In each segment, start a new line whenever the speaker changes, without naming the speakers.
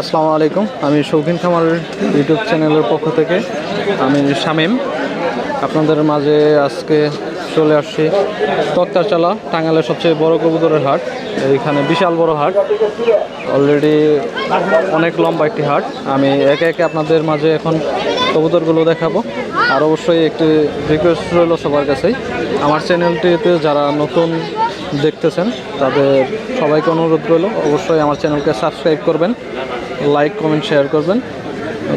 আসসালামু আলাইকুম। আমি শৌখিন খামার ইউটিউব চ্যানেলের পক্ষ থেকে আমি শামীম। আপনাদের মাঝে আজকে চলে আসছি তক্তারচালা, টাঙ্গাইলের সবচেয়ে বড় কবুতরের হাট। এইখানে বিশাল বড় হাট। অলরেডি অনেক লম্বা একটি হাট। আমি একে একে আপনাদের মাঝে এখন কবুতরগুলো দেখাবো। আর অবশ্যই একটি রিকোয়েস্ট রইল সবার কাছেই। আমার চ্যানেলটিতে যারা নতুন দেখতেছেন, তাদের সবাইকে অনুরোধ রইল। অবশ্যই আমার চ্যানেলকে সাবস্ক্রাইব করবেন। লাইক কমেন্ট শেয়ার করবেন।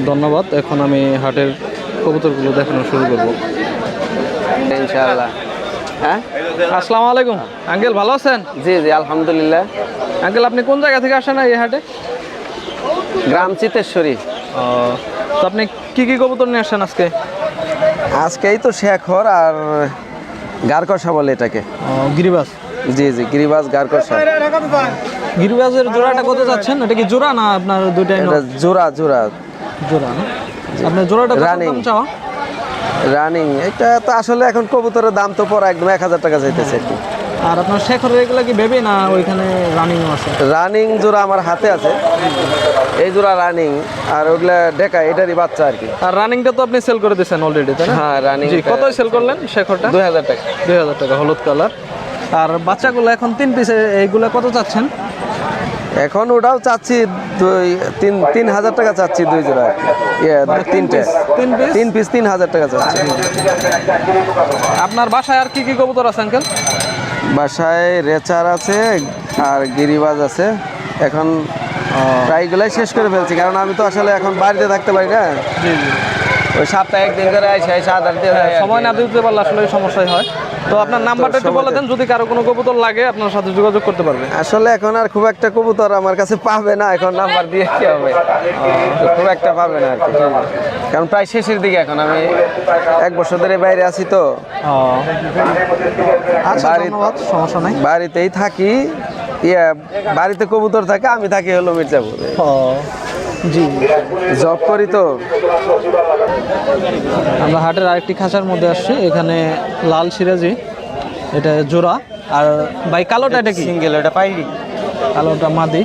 ধন্যবাদ। এখন আমি হাটের কবুতরগুলো দেখানো শুরু করব।
ইনশাআল্লাহ। হ্যাঁ?
আসসালামু আলাইকুম। আঙ্কেল ভালো আছেন?
জি জি আলহামদুলিল্লাহ।
আঙ্কেল আপনি কোন জায়গা থেকে আসেন এই হাটে?
গ্রাম চিতেশ্বরী।
তো আপনি কি কি কবুতর নিয়ে আসেন আজকে?
আজকেই তো শেখর আর গারকষা বলে এটাকে।
গিরিবাস?
জি জি গিরিবাজ গারকষা
গিরিবাজের জোড়াটা কত যাচ্ছেন? এটা কি জোড়া না আপনার দুইটাই
এটা জোড়া জোড়া।
জোড়া না? আপনার জোড়াটা রানিং চাওয়া?
রানিং এটা তো আসলে এখন কবুতরের দাম তো পড়া একদম এক হাজার টাকা একটু।
আর আপনার শেখরের এগুলো কি বেবি না ওইখানে রানিং আছে?
রানিং জোড়া আমার হাতে আছে। এই জোড়া রানিং আর ওগুলা ডেকা এটারই বাচ্চা আর কি।
আর রানিংটা তো আপনি সেল করে দিয়েছেন অলরেডি তাই না?
হ্যাঁ রানিং
জি কত সেল করলেন শেখরটা?
দুই হাজার টাকা।
দুই হাজার টাকা হলুদ কালার আর বাচ্চাগুলো এখন তিন পিসে এইগুলো কত চাচ্ছেন
এখন ওটাও চাচ্ছি দুই তিন তিন হাজার টাকা চাচ্ছি দুই জোড়া। ইয়ে তিনটে।
তিন পিস
তিন হাজার টাকা চাচ্ছি।
আপনার বাসায় আর কি কি কবুতর আছে আঙ্কেল?
বাসায় রেচার আছে আর গিরিবাজ আছে। এখন প্রায়গুলাই শেষ করে ফেলছি কারণ আমি তো আসলে এখন বাড়িতে থাকতে পারি না। ওই সপ্তাহে একদিন করে আসি সাত আট দিন।
সময় না দিতে পারলে আসলে সমস্যাই হয়। তো আপনার নাম্বারটা একটু বলে দেন যদি কারও কোনো কবুতর লাগে আপনার সাথে যোগাযোগ করতে পারবে।
আসলে এখন আর খুব একটা কবুতর আমার কাছে পাবে না এখন নাম্বার দিয়ে কি হবে? খুব একটা পাবে না আর কি। কারণ প্রায় শেষের দিকে এখন আমি এক বছর ধরে বাইরে আছি তো।
আচ্ছা সমস্যা নাই।
বাড়িতেই থাকি ইয়ে বাড়িতে কবুতর থাকে আমি থাকি হলো মির্জাপুর।
জি।
জব করি তো।
আমরা হাটের আরেকটি খাঁচার মধ্যে আসছি। এখানে লাল সিরাজি এটা জোড়া। আর ভাই কালোটা এটা কি?
সিঙ্গেল ওটা পাইলি
কালোটা মাদি।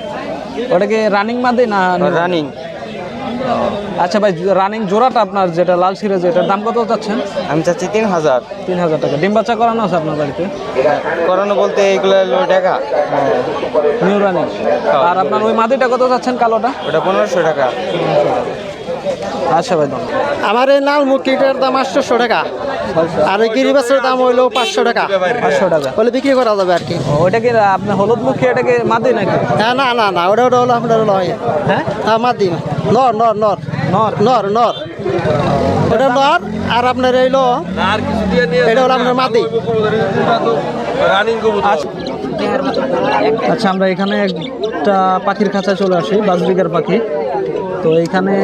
ওটা কি রানিং মাদি না
রানিং
আচ্ছা ভাই রানিং জোড়াটা আপনার যেটা লাল সিরে এটার দাম কত চাচ্ছেন?
আমি চাচ্ছি তিন হাজার।
তিন হাজার টাকা। ডিম বাচ্চা করানো আছে আপনার বাড়িতে?
করানো বলতে এইগুলো হলো টাকা
নিউ রানিং আর আপনার ওই মাদিটা কত চাচ্ছেন কালোটা?
ওটা পনেরোশো টাকা।
আচ্ছা ভাই
আমার এই লাল মুরগিটার দাম আটশোশো টাকা। আর এই গিরিবাসের দাম হইল পাঁচশো টাকা।
পাঁচশো টাকা।
বলে বিক্রি করা যাবে আর কি।
ও, ওটা কি আপনার হলুদ মুখী এটা কি মাদি নাকি?
হ্যাঁ না না না ওটা ওটা হলো আপনার হলো ইয়ে।
হ্যাঁ?
হ্যাঁ মাদি। নর নর নর।
নর?
নর নর। ওটা নর আর আপনার এইলো এটা হলো আপনার মাদি।
আচ্ছা। আমরা এখানে একটা পাখির খাঁচায় চলে আসি বাজরিকার পাখি। তো এইখানে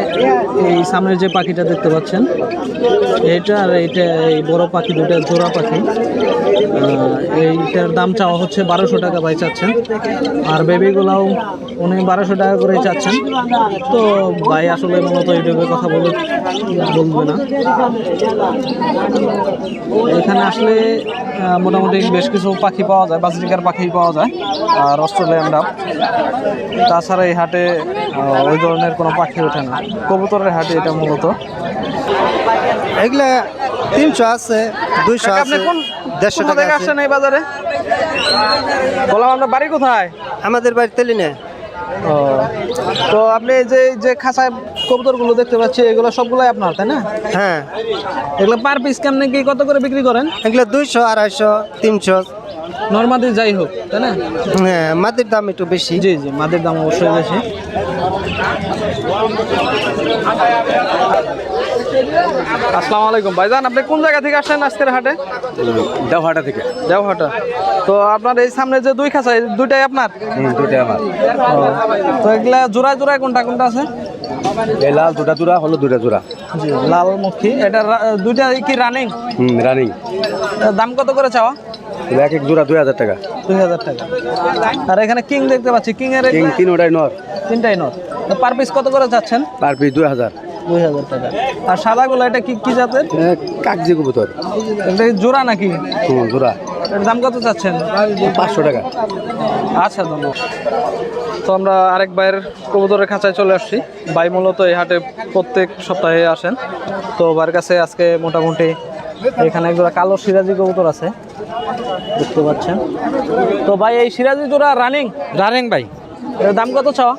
এই সামনের যে পাখিটা দেখতে পাচ্ছেন, এটা আর এইটা, এই বড় পাখি দুটা, জোড়া পাখি। এইটার দাম চাওয়া হচ্ছে বারোশো টাকা বাই চাচ্ছেন। আর বেবিগুলাও উনি বারোশো টাকা করে চাচ্ছেন। তো ভাই আসলে মূলত ইউটিউবে কথা বলে বলবে না। এখানে আসলে মোটামুটি বেশ কিছু পাখি পাওয়া যায় বাজরিকার পাখি পাওয়া যায় আর অস্ট্রেলিয়ান ডাব। তাছাড়া এই হাটে ওই ধরনের কোনো পাখি ওঠে না। কবুতরের হাটে এটা মূলত।
এগুলা তিনশো আছে দুইশো
আপনি কোন
দেড়শো
কোথা থেকে আসছেন এই বাজারে? বললাম আপনার বাড়ি কোথায়?
আমাদের বাড়ি তেলিনে।
ও তো আপনি যে যে খাঁচায় কবুতরগুলো দেখতে পাচ্ছি এগুলো সবগুলাই আপনার তাই না?
হ্যাঁ।
এগুলো পার পিস কেমনে কি কত করে বিক্রি করেন?
এগুলো দুইশো আড়াইশো তিনশো।
নর্মাদি যাই হোক তাই না?
হ্যাঁ মাদির দাম একটু বেশি।
জি জি মাদের দাম অবশ্যই বেশি। আসসালামু আলাইকুম ভাইজান আপনি কোন জায়গা থেকে আসছেন আজকের হাটে?
দেওহাটা থেকে।
দেওহাটা। তো আপনার এই সামনে যে দুই খাঁচা এই দুইটাই আপনার?
দুইটা আমার।
তো এগুলা জোড়ায় জোড়ায় কোনটা কোনটা আছে?
এই লাল দুটা জোড়া হলো দুটা জোড়া।
লাল মুখী। এটা দুইটা কি রানিং
হুম রানিং
দাম কত করে চাওয়া?
এক এক জোড়া দুই হাজার টাকা।
দুই হাজার টাকা। আর এখানে কিং দেখতে পাচ্ছি। কিং এর
তিন তিন ওটাই নর।
তিনটাই নর। পার পিস কত করে যাচ্ছেন?
পার পিস দুই হাজার।
দুই হাজার টাকা। আর সাদাগুলো এটা কি কি জাতের?
কাকজি কবুতর।
এটা জোড়া নাকি?
হুম জোড়া।
এর দাম কত চাচ্ছেন?
পাঁচশো টাকা।
আচ্ছা ধন্যবাদ। তো আমরা আরেক ভাইয়ের কবুতরের খাঁচায় চলে আসছি। ভাই মূলত এই হাটে প্রত্যেক সপ্তাহে আসেন। তো ভাইয়ের কাছে আজকে মোটামুটি এখানে একজোড়া কালো সিরাজি কবুতর আছে। দেখতে পাচ্ছেন। তো ভাই এই সিরাজি জোড়া রানিং?
রানিং ভাই।
এর দাম কত চাওয়া?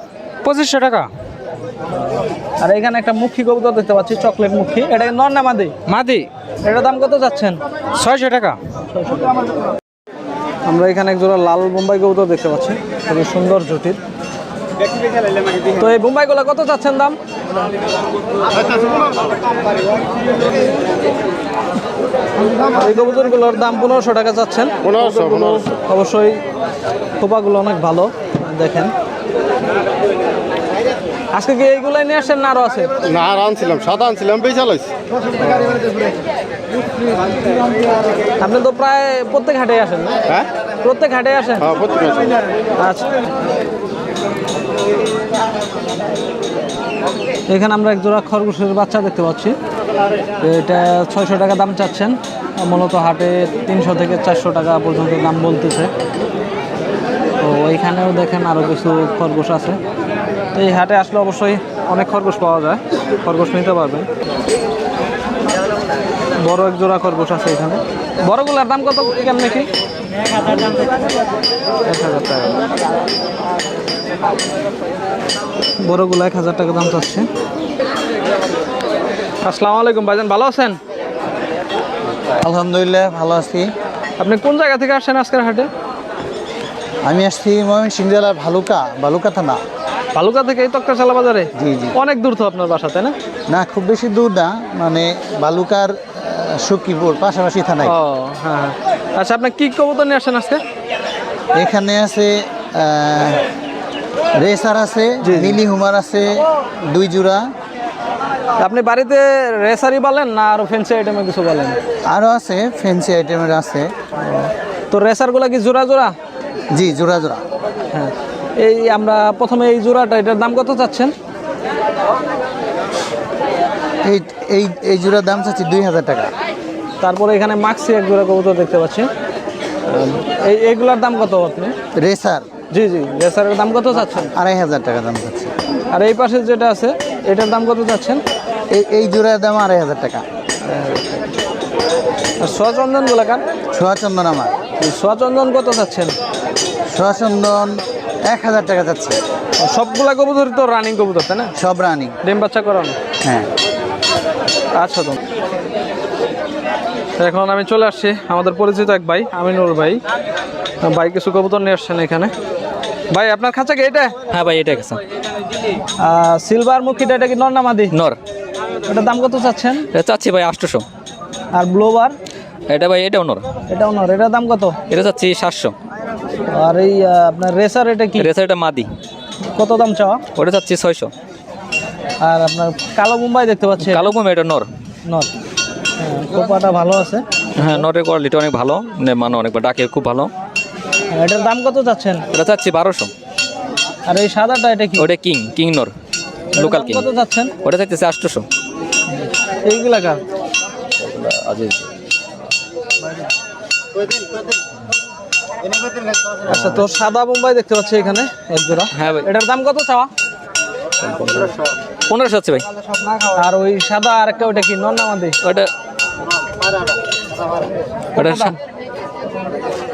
পঁচিশশো টাকা।
আর এখানে একটা মুখী কবুতর দেখতে পাচ্ছি চকলেট মুখী। এটা নর না মাদি?
মাদি।
এটার দাম কত যাচ্ছেন
ছয়শো টাকা।
আমরা এখানে একজোড়া লাল বোম্বাই কবুতর দেখতে পাচ্ছি খুবই সুন্দর জুটির। তো এই বোম্বাইগুলো কত চাচ্ছেন দাম? এই কবুতরগুলোর দাম পনেরোশো টাকা চাচ্ছেন। অবশ্যই খোপাগুলো অনেক ভালো দেখেন। আজকে কি এইগুলাই নিয়ে আসছেন না আরও আছে?
না আর আনছিলাম সাদা আনছিলাম লাইছি।
আপনি তো প্রায় প্রত্যেক হাটে আসেন
হ্যাঁ?
প্রত্যেক হাটে আসেন?
হ্যাঁ প্রত্যেক আছে
আচ্ছা। এখানে আমরা এক জোড়া খরগোশের বাচ্চা দেখতে পাচ্ছি। এটা ছয়শো টাকা দাম চাচ্ছেন। মূলত হাটে তিনশো থেকে চারশো টাকা পর্যন্ত দাম বলতেছে। তো এইখানেও দেখেন আরও কিছু খরগোশ আছে। এই হাটে আসলে অবশ্যই অনেক খরগোশ পাওয়া যায়। খরগোশ নিতে পারবেন। বড় এক জোড়া খরগোশ আছে এখানে। বড়গুলার দাম কত কেমন কি? এক হাজার টাকা। বড়গুলো এক হাজার টাকা দাম চাচ্ছে। আসসালামু আলাইকুম ভাইজান ভালো আছেন?
আলহামদুলিল্লাহ ভালো আছি।
আপনি কোন জায়গা থেকে আসছেন আজকের হাটে?
আমি আসছি ময়মনসিংহ জেলার ভালুকা ভালুকা থানা।
বালুকা থেকে এই তক্তাশালা বাজারে?
জি, জি।
অনেক দূর তো আপনার বাসা তাই না?
না খুব বেশি দূর না মানে বালুকার আহ, সখীপুর পাশাপাশি থানায়।
ও হ্যাঁ হ্যাঁ। আচ্ছা আপনি কি কবুতর নিয়ে আসছেন আজকে?
এখানে আছে রেসার আছে মিলি হুমার আছে দুই জোড়া।
আপনি বাড়িতে রেসারি বলেন না আরও ফেন্সি আইটেমে কিছু বলেন
আরও আছে ফ্যান্সি আইটেমের আছে।
তো রেসারগুলো কি জোড়া জোড়া?
জি জোড়া জোড়া।
হ্যাঁ। এই আমরা প্রথমে এই জোড়াটা এটার দাম কত চাচ্ছেন?
এই এই এই জোড়ার দাম চাচ্ছি দুই হাজার টাকা।
তারপরে এখানে মাক্সি এক জোড়া কবুতর দেখতে পাচ্ছি। এই এইগুলার দাম কত আপনি?
রেসার
জি জি রেসারের দাম কত চাচ্ছেন?
আড়াই হাজার টাকা দাম চাচ্ছি।
আর এই পাশে যেটা আছে এটার দাম কত চাচ্ছেন?
এই এই জোড়ার দাম আড়াই হাজার টাকা।
সোয়াচন্দন গোলাকার
সোয়াচন্দন আমার।
সোয়াচন্দন কত চাচ্ছেন?
সোয়াচন্দন এক হাজার টাকা যাচ্ছে।
সবগুলা কবুতরই তো রানিং কবুতর তাই না?
সব রানিং
ডিম বাচ্চা করানো?
হ্যাঁ।
আচ্ছা তো। এখন আমি চলে আসছি আমাদের পরিচিত এক ভাই আমিনুর ভাই। ভাই কিছু কবুতর নিয়ে আসছেন এখানে। ভাই আপনার খাঁচা কি এটা?
হ্যাঁ ভাই এটা গেছে
সিলভার মুখিটা এটা কি নর্নামাদি
নর।
এটার দাম কত চাচ্ছেন?
এটা চাচ্ছি ভাই আটশোশো।
আর ব্লোবার
এটা ভাই এটাও নর।
এটাও নর। এটার দাম কত?
এটা চাচ্ছি সাতশো।
আর এই আপনার রেসার এটা কি?
রেসার এটা মাদি।
কত দাম চাওয়া?
ওটা চাচ্ছি ছয়শো।
আর আপনার কালো মুম্বাই দেখতে পাচ্ছি
কালো কমে এটা নর।
নর। হ্যাঁ, কোপাটা ভালো আছে।
হ্যাঁ নরের কোয়ালিটি অনেক ভালো নে- মানে অনেক ডাকে খুব ভালো।
আর এটার দাম কত চাচ্ছেন?
এটা চাচ্ছি বারোশো।
আর এই সাদাটা এটা কি?
ওটা king king nor local king.
কত চাচ্ছেন?
ওটা চাইতেছে আটশোশো।
এইগুলা কার? আচ্ছা তো সাদা বোম্বাই দেখতে পাচ্ছি এখানে এক জোড়া।
হ্যাঁ ভাই।
এটার দাম কত চাওয়া?
পনেরোশো হচ্ছে ভাই।
আর ওই সাদা আর একটা ওটা কি? নন আমাদের?
ওটা ওটা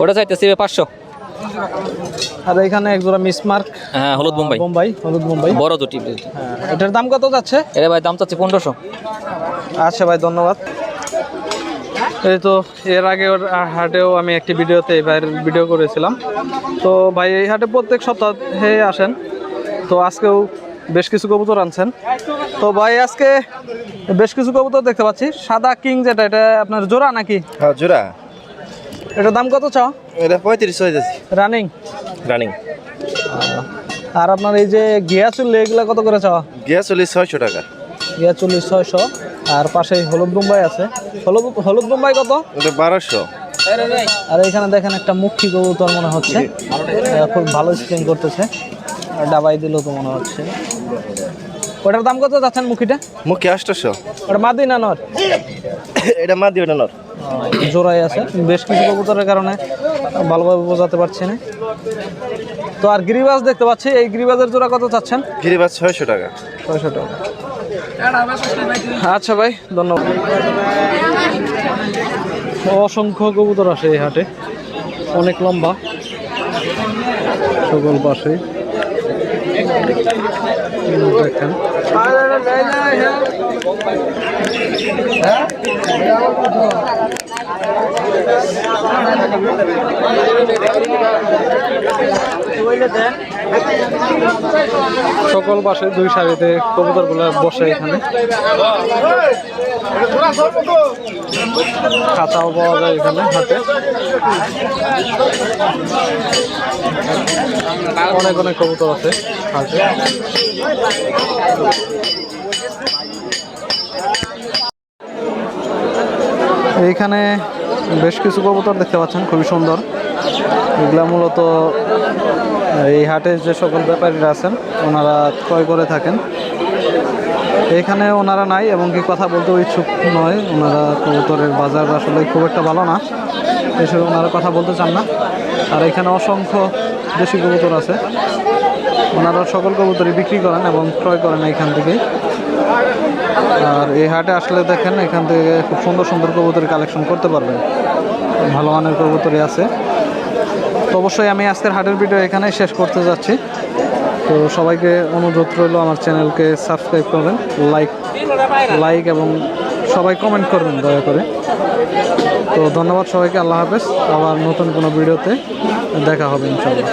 ওটা চাইতেছি পাঁচশো।
আর এখানে এক জোড়া মিসমার্ক
হ্যাঁ হলুদ বোম্বাই।
বোম্বাই হলুদ বোম্বাই।
বড় দুটি
হ্যাঁ, এটার দাম কত যাচ্ছে?
এটা ভাই দাম চাচ্ছি পনেরোশো।
আচ্ছা ভাই ধন্যবাদ। এই তো এর আগে ওর হাটেও আমি একটি ভিডিওতে এই ভাইয়ের ভিডিও করেছিলাম। তো ভাই এই হাটে প্রত্যেক সপ্তাহে আসেন। তো আজকেও বেশ কিছু কবুতর আনছেন। তো ভাই আজকে বেশ কিছু কবুতর দেখতে পাচ্ছি। সাদা কিং যেটা এটা আপনার জোড়া নাকি?
হ্যাঁ জোড়া।
এটার দাম কত চাও?
এটা পঁয়ত্রিশ হয়ে যাচ্ছে।
রানিং
রানিং
আর আপনার এই যে গিয়া চুল্লি এগুলা কত করে চাওয়া
গ্যাস চল্লিশ ছয়শো টাকা।
গিয়া চল্লিশ ছয়শো। আর পাশে হলুদ বোম্বাই আছে। হলুদ হলুদ বোম্বাই কত?
বারোশো।
আর এখানে দেখেন একটা মুখী কবুতর মনে হচ্ছে। খুব ভালো স্প্রিং করতেছে। আর ডাবাই দিল তো মনে হচ্ছে। ওটার দাম কত যাচ্ছেন মুখিটা?
মুখে আটশোশো।
ওটা মাদি না নর?
এটা মাদি ওটা নর।
জোড়াই আছে। বেশ কিছু কবুতরের কারণে ভালোভাবে বোঝাতে পারছি না। তো আর গিরিবাজ দেখতে পাচ্ছি। এই গিরিবাজের জোড়া কত চাচ্ছেন?
গিরিবাজ ছয়শো টাকা।
ছয়শো টাকা। আচ্ছা ভাই ধন্যবাদ। অসংখ্য কবুতর আসে এই হাটে। অনেক লম্বা। সকল পাশে দেখেন। সকল পাশে দুই সারিতে কবুতরগুলো বসে এখানে। খাতাও পাওয়া যায় এখানে হাতে। অনেক অনেক কবুতর আছে হাটে এইখানে বেশ কিছু কবুতর দেখতে পাচ্ছেন, খুবই সুন্দর। এগুলা মূলত এই হাটে যে সকল ব্যাপারীরা আছেন, ওনারা ক্রয় করে থাকেন। এখানে ওনারা নাই এবং কি কথা বলতেও ইচ্ছুক নয়, ওনারা কবুতরের বাজার আসলে খুব একটা ভালো না। এসব ওনারা কথা বলতে চান না। আর এখানে অসংখ্য দেশি কবুতর আছে। ওনারা সকল কবুতরই বিক্রি করেন এবং ক্রয় করেন এখান থেকে। আর এই হাটে আসলে দেখেন এখান থেকে খুব সুন্দর সুন্দর কবুতরি কালেকশন করতে পারবেন। ভালো মানের কবুতরি আছে। তো অবশ্যই আমি আজকের হাটের ভিডিও এখানেই শেষ করতে যাচ্ছি। তো সবাইকে অনুরোধ রইল আমার চ্যানেলকে সাবস্ক্রাইব করবেন, লাইক লাইক এবং সবাই কমেন্ট করবেন দয়া করে। তো ধন্যবাদ সবাইকে, আল্লাহ হাফেজ। আবার নতুন কোনো ভিডিওতে দেখা হবে ইনশাল্লাহ